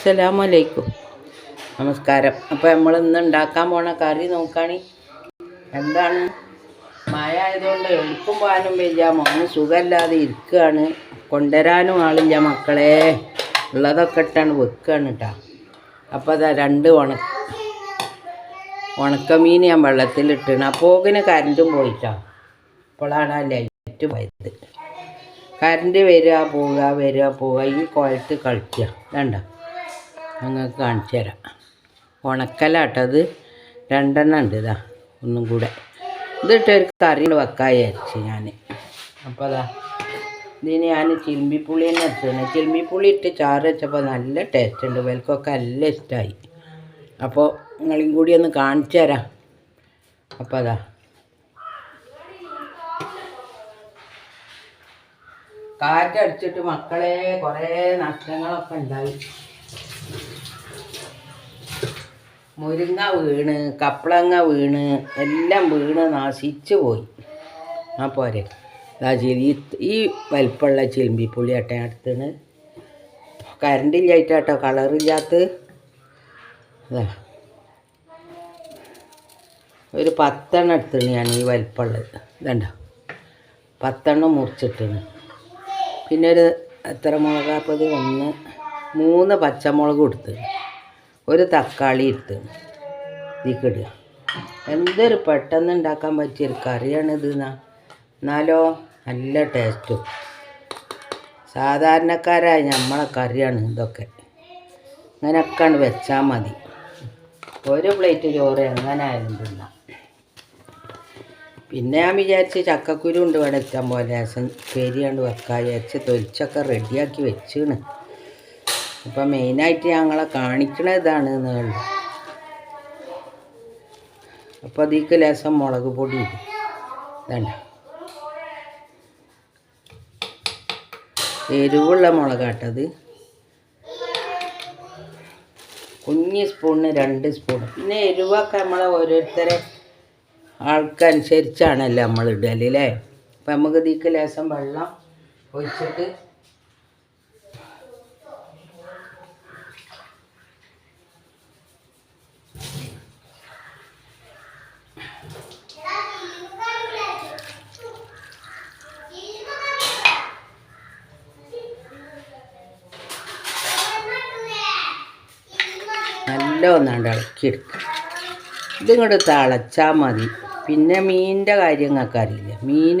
അസ്സലാമലൈക്കും. നമസ്കാരം. അപ്പോൾ നമ്മൾ ഇന്ന് ഉണ്ടാക്കാൻ പോണ കറി നോക്കാണി. എന്താണ്? മഴ ആയതുകൊണ്ട് എളുപ്പം പോകാനും വയ്യ. മോന് സുഖമില്ലാതെ ഇരിക്കുകയാണ്. കൊണ്ടുവരാനും ആളില്ല മക്കളെ. ഉള്ളതൊക്കെ ഇട്ടാണ് വെക്കുകയാണ് കേട്ടോ. അപ്പോൾ അതാ രണ്ട് ഉണ ഉണക്കമീൻ ഞാൻ വെള്ളത്തിലിട്ടാണ്. അപ്പോകിന് കരണ്ടും പോയിട്ടാ. അപ്പോഴാണ് ആ ലൈറ്റ് പോയത്. കരണ്ട് വരിക പോവുക വരിക പോവുക. ഈ കുഴത്ത് കളിക്കുക. വേണ്ട നിങ്ങൾക്ക് കാണിച്ചു തരാം. ഉണക്കലാട്ടത് രണ്ടെണ്ണം ഉണ്ട് ഇതാ ഒന്നും കൂടെ. ഇതിട്ട് ഒരു കറി വെക്കാൻ വിചാരിച്ചു ഞാൻ അപ്പോൾ അതാ ഇതിന് ഞാൻ ചിൽമ്പിപ്പുളി തന്നെ എടുത്തതാണ് ചിൽമ്പിപ്പുളി ഇട്ട് ചാറ് വെച്ചപ്പോൾ നല്ല ടേസ്റ്റ് ഉണ്ട്. വിലക്കൊക്കെ നല്ല ഇഷ്ടമായി അപ്പോൾ നിങ്ങളും കൂടി ഒന്ന് കാണിച്ചു തരാം. അപ്പോൾ അതാ കാറ്റടിച്ചിട്ട് മക്കളെ കുറേ നഷ്ടങ്ങളൊക്കെ ഉണ്ടായി. മുരിങ്ങ വീണ് കപ്പളങ്ങ വീണ് എല്ലാം വീണ് നശിച്ചു പോയി. ആ പോരെ. ഈ ചിരി ഈ വലിപ്പമുള്ള ചിലമ്പിപ്പുള്ളി ആട്ടെ അടുത്തുനിന്ന് കറണ്ട് കേട്ടോ കളറില്ലാത്ത അതാ ഒരു പത്തെണ്ണം എടുത്തിട്ട് ഞാൻ ഈ വലിപ്പമുള്ളത്. ഇതണ്ട? പത്തെണ്ണം മുറിച്ചിട്ടാണ്. പിന്നെ ഒരു എത്ര മുളകാപ്പത് ഒന്ന് മൂന്ന് പച്ചമുളക് കൊടുത്ത് ഒരു തക്കാളി ഇട്ട് ഇതിക്കിടുക എന്തൊരു പെട്ടെന്ന് ഉണ്ടാക്കാൻ പറ്റിയൊരു കറിയാണ് ഇത് എന്നാ എന്നാലോ നല്ല ടേസ്റ്റും സാധാരണക്കാരായ നമ്മളെ കറിയാണ് ഇതൊക്കെ. അങ്ങനെയൊക്കെയാണ് വെച്ചാൽ മതി. ഒരു പ്ലേറ്റ് ചോറ് എങ്ങനെയായാലും തിന്നാം. പിന്നെ ഞാൻ വിചാരിച്ച് ചക്കക്കുരു ഉണ്ട് ഇവിടെ ഇഷ്ടം പോലെ. പെരിയാണ്ട് വെക്കാൻ വിചാരിച്ച് തൊലിച്ചൊക്കെ റെഡിയാക്കി വെച്ചാണ്. ഇപ്പം മെയിനായിട്ട് ഞങ്ങളെ കാണിക്കണ ഇതാണ് എന്നുള്ളത് അപ്പോൾ അതിക്ക് ലേശം മുളക് പൊടി വേണ്ട എരിവുള്ള മുളകാട്ടത് കുഞ്ഞ് സ്പൂണിന് രണ്ട് സ്പൂൺ പിന്നെ എരിവൊക്കെ നമ്മളെ ഓരോരുത്തരെ ആൾക്കനുസരിച്ചാണല്ലോ നമ്മൾ ഇടലല്ലേ അപ്പം നമുക്ക് ഇതിക്ക് ലേശം വെള്ളം ഒഴിച്ചിട്ട് നല്ല ഒന്നാണ്ട് ഇളക്കിയെടുക്കുക. ഇതിങ്ങോട്ട് തിളച്ചാൽ മതി. പിന്നെ മീനിന്റെ കാര്യം നിങ്ങൾക്ക് അറിയില്ല. മീൻ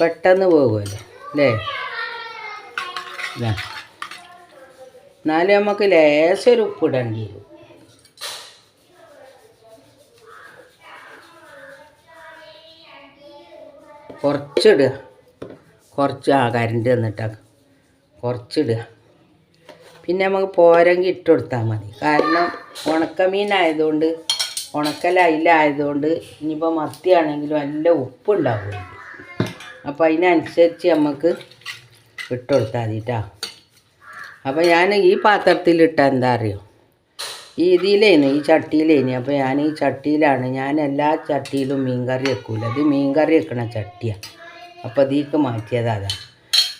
പെട്ടെന്ന് പോകുമല്ലോ അല്ലേ. എന്നാലും നമുക്ക് ലേശം ഉപ്പ് ഉപ്പിടേണ്ടി വരും. കുറച്ചിടുക. കുറച്ച് ആ കരണ്ട് തന്നിട്ടാ കുറച്ചിടുക. പിന്നെ നമുക്ക് പോരെങ്കിൽ ഇട്ട് കൊടുത്താൽ മതി. കാരണം ഉണക്കമീനായതുകൊണ്ട് ഉണക്കല അയിലായതുകൊണ്ട് ഇനിയിപ്പോൾ മത്തിയാണെങ്കിലും നല്ല ഉപ്പുണ്ടാവും. അപ്പോൾ അതിനനുസരിച്ച് നമുക്ക് ഇട്ട് കൊടുത്താൽ മതിട്ടാ അപ്പോൾ ഞാൻ ഈ പാത്രത്തിലിട്ട എന്താ അറിയോ? ഈ ഇതിലേന് ഈ ചട്ടിയിലേന്. അപ്പോൾ ഞാൻ ഈ ചട്ടിയിലാണ് ഞാൻ എല്ലാ ചട്ടിയിലും മീൻ മീൻകറി വെക്കൂല. ഇത് മീൻകറി വെക്കണ ചട്ടിയാണ്. അപ്പോൾ ഇതിക്ക് മാറ്റിയതാണ്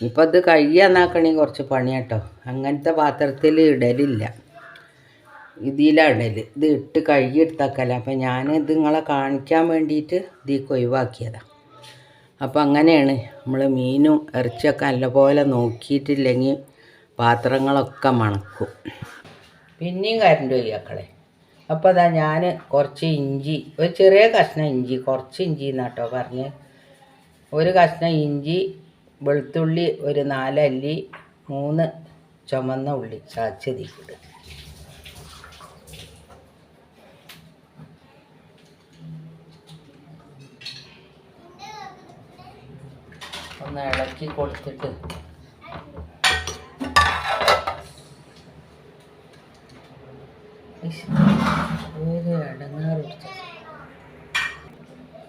ഇപ്പം ഇത് കഴിയാന്നാക്കണേ കുറച്ച് പണിയാട്ടോ അങ്ങനത്തെ പാത്രത്തിൽ ഇടലില്ല. ഇതിലാണ് ഇത് ഇട്ട് കഴുകിയെടുത്താക്കല്ല. അപ്പം ഞാൻ ഇത് നിങ്ങളെ കാണിക്കാൻ വേണ്ടിയിട്ട് ഇതിക്ക് ഒഴിവാക്കിയതാണ് അപ്പം അങ്ങനെയാണ് നമ്മൾ മീനും ഇറച്ചിയൊക്കെ നല്ലപോലെ നോക്കിയിട്ടില്ലെങ്കിൽ പാത്രങ്ങളൊക്കെ മണക്കും. പിന്നെയും കരണ്ട് ഒഴിവാക്കളെ അപ്പോൾ അതാ ഞാൻ കുറച്ച് ഇഞ്ചി ഒരു ചെറിയ കഷ്ണം ഇഞ്ചി കുറച്ച് ഇഞ്ചി എന്നാട്ടോ പറഞ്ഞ്. ഒരു കഷ്ണം ഇഞ്ചി വെളുത്തുള്ളി ഒരു നാലല്ലി മൂന്ന് ചുമന്ന ഉള്ളി ചതച്ചതിക്കിടുക ഒന്ന് ഇളക്കി കൊടുത്തിട്ട്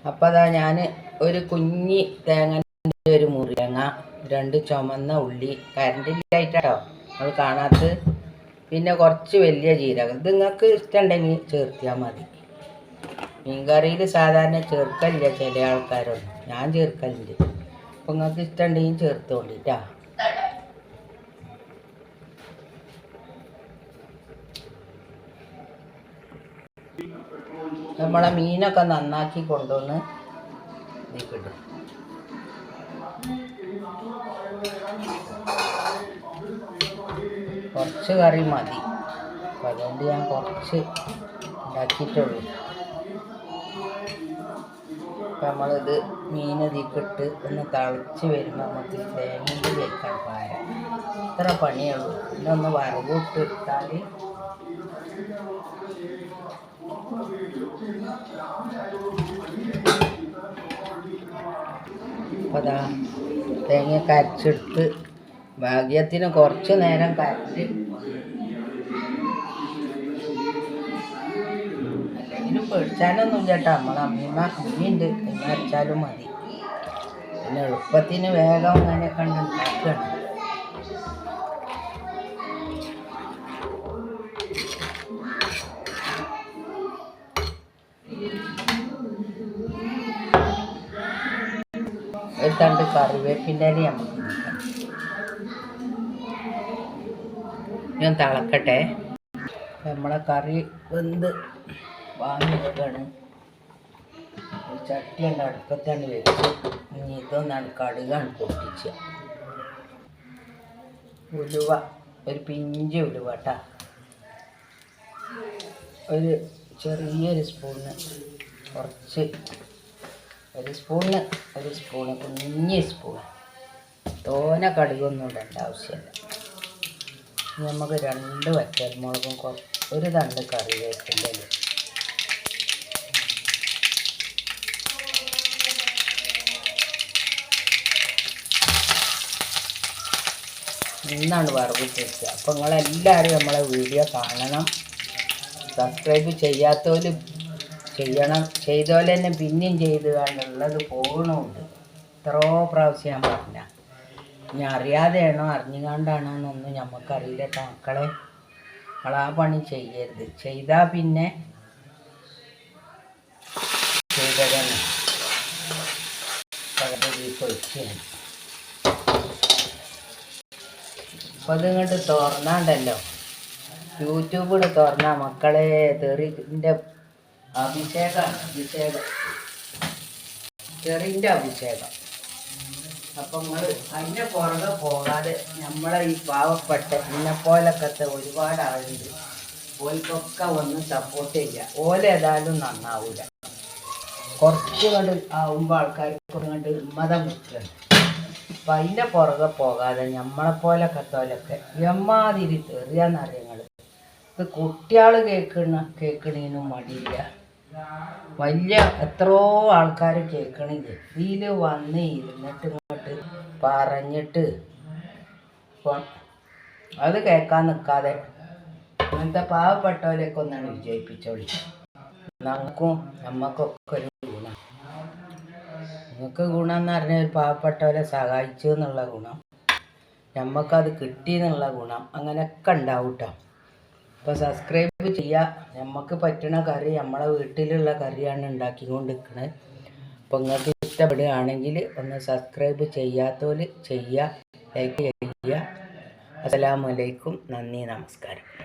ഒരു അതാ ഞാൻ ഒരു കുഞ്ഞി തേങ്ങന്റെ ഒരു മുറിയങ്ങ രണ്ട് ചുമന്ന ഉള്ളി കരണ്ടില്ലായിട്ടോ നമ്മൾ കാണാത്ത പിന്നെ കുറച്ച് വലിയ ജീരകം. ഇത് നിങ്ങൾക്ക് ഇഷ്ടമുണ്ടെങ്കിൽ ചേർത്തിയാൽ മതി. മീൻകറിയിൽ സാധാരണ ചേർക്കലില്ല ചില ആൾക്കാരൊന്നും ഞാൻ ചേർക്കലുണ്ട് അപ്പം നിങ്ങൾക്ക് ഇഷ്ടമുണ്ടെങ്കിൽ ചേർത്തോണ്ടിട്ടാ. നമ്മളെ മീനൊക്കെ നന്നാക്കി കൊണ്ടുവന്ന് നീക്കിട്ടു കുറച്ച് കറി മതി. അപ്പം അതുകൊണ്ട് ഞാൻ കുറച്ച് ഉണ്ടാക്കിയിട്ടുള്ളൂ അപ്പം നമ്മളിത് മീൻ ഇതിക്കിട്ട് ഒന്ന് തിളച്ച് വരുമ്പോൾ നമുക്ക് തേങ്ങയിൽ വെക്കാൻ പാര. ഇത്ര പണിയുള്ളൂ. ഒന്ന് വറവിട്ട് ഇട്ടാൽ അപ്പോൾ അതാ തേങ്ങയൊക്കെ അരച്ചെടുത്ത് ഭാഗ്യത്തിന് കുറച്ച് നേരം കരച്ച്. അല്ലെങ്കിലും പേടിച്ചാലൊന്നും ചേട്ടാ നമ്മളെ അമ്മീമ്മ അമ്മിയുണ്ട്. പിന്നെ അരച്ചാലും മതി. പിന്നെ എളുപ്പത്തിന് വേഗം അങ്ങനെ കണ്ടുണ്ടാക്കണം ഒരു തണ്ട് കറിവേപ്പിന്റെ ഇല ഞാൻ തിളക്കട്ടെ. നമ്മളെ കറി വെന്ത് വാങ്ങി വെക്കാണ് ചട്ടിയുണ്ട് അടുപ്പത്താണ് വെച്ച്. ഇനി ഇതൊന്നാണ് കടുകാണ് പൊട്ടിച്ച. ഉലുവ ഒരു പിഞ്ച് ഉലുവ കേട്ടാ ഒരു ചെറിയൊരു സ്പൂണ് കുറച്ച് ഒരു സ്പൂണിൽ ഒരു സ്പൂണ് കുഞ്ഞ് സ്പൂൺ തോന കടുകൊന്നും ഇടേണ്ട ആവശ്യമില്ല. നമുക്ക് രണ്ട് വറ്റൽമുളകും ഒരു തണ്ട് കറിവേപ്പിന്റെ. ഇന്നാണ് വറവിട്ടിരിക്കുക. അപ്പോൾ നിങ്ങളെല്ലാവരും നമ്മളെ വീഡിയോ കാണണം. സബ്സ്ക്രൈബ് ചെയ്യാത്തവർ ചെയ്യണം. ചെയ്തോലെ തന്നെ പിന്നെയും ചെയ്ത് കണ്ടുള്ളത് പോകണമുണ്ട് എത്രയോ പ്രാവശ്യം ഞാൻ പറഞ്ഞ. ഇനി അറിയാതെയാണോ അറിഞ്ഞുകൊണ്ടാണോ എന്നൊന്നും നമുക്കറിയില്ല മക്കളെ. ആ പണി ചെയ്യരുത്. ചെയ്താൽ പിന്നെ ചെയ്തതന്നെ അപ്പോൾ അതിങ്ങോട്ട് തുറന്നാണ്ടല്ലോ. യൂട്യൂബിൽ തുറന്ന മക്കളെ തെറിന്റെ അഭിഷേകമാണ് അഭിഷേകം. ചെറിന്റെ അഭിഷേകം. അപ്പം നിങ്ങൾ അതിന്റെ പുറകെ പോകാതെ നമ്മളെ ഈ പാവപ്പെട്ട എന്നെപ്പോലൊക്കത്തെ ഒരുപാട് ആളുണ്ട്. ഓൽക്കൊക്കെ ഒന്ന് സപ്പോർട്ട് ചെയ്യുക ഓല ഏതായാലും കുറച്ചു കണ്ട് ആവുമ്പോൾ ആൾക്കാർക്ക് കണ്ട് മതം കിട്ടുകയാണ് അപ്പം അതിന്റെ പുറകെ പോകാതെ നമ്മളെപ്പോലൊക്കത്തോലൊക്കെ എമ്മാതിരി തെറിയാന്നറിയങ്ങൾ ഇത് കുട്ടികൾ കേൾക്കണ കേൾക്കണേനും മടിയില്ല. വലിയ എത്രയോ ആൾക്കാർ കേൾക്കണില്ല ഇതിൽ വന്ന് ഇരുന്നിട്ട് ഇങ്ങോട്ട് പറഞ്ഞിട്ട് അത് കേൾക്കാൻ നിൽക്കാതെ അങ്ങനത്തെ പാവപ്പെട്ടവരെയൊക്കെ ഒന്നാണ് വിജയിപ്പിച്ചോളി. നമുക്കും നമ്മക്കൊക്കെ ഒരു ഗുണം. നിങ്ങൾക്ക് ഗുണം എന്ന് പറഞ്ഞാൽ ഒരു പാവപ്പെട്ടവരെ സഹായിച്ചു എന്നുള്ള ഗുണം. നമുക്കത് കിട്ടി എന്നുള്ള ഗുണം. അങ്ങനെയൊക്കെ ഉണ്ടാവും കേട്ടോ അപ്പോൾ സബ്സ്ക്രൈബ് ചെയ്യുക നമുക്ക് പറ്റണ കറി നമ്മളെ വീട്ടിലുള്ള കറിയാണ് ഉണ്ടാക്കിക്കൊണ്ടിരിക്കുന്നത് അപ്പോൾ നിങ്ങൾക്ക് ഇഷ്ടപ്പെടുകയാണെങ്കിൽ ഒന്ന് സബ്സ്ക്രൈബ് ചെയ്യാത്തവർ ചെയ്യുക ലൈക്ക് ചെയ്യുക അസ്സലാമു അലൈക്കും. നന്ദി നമസ്കാരം.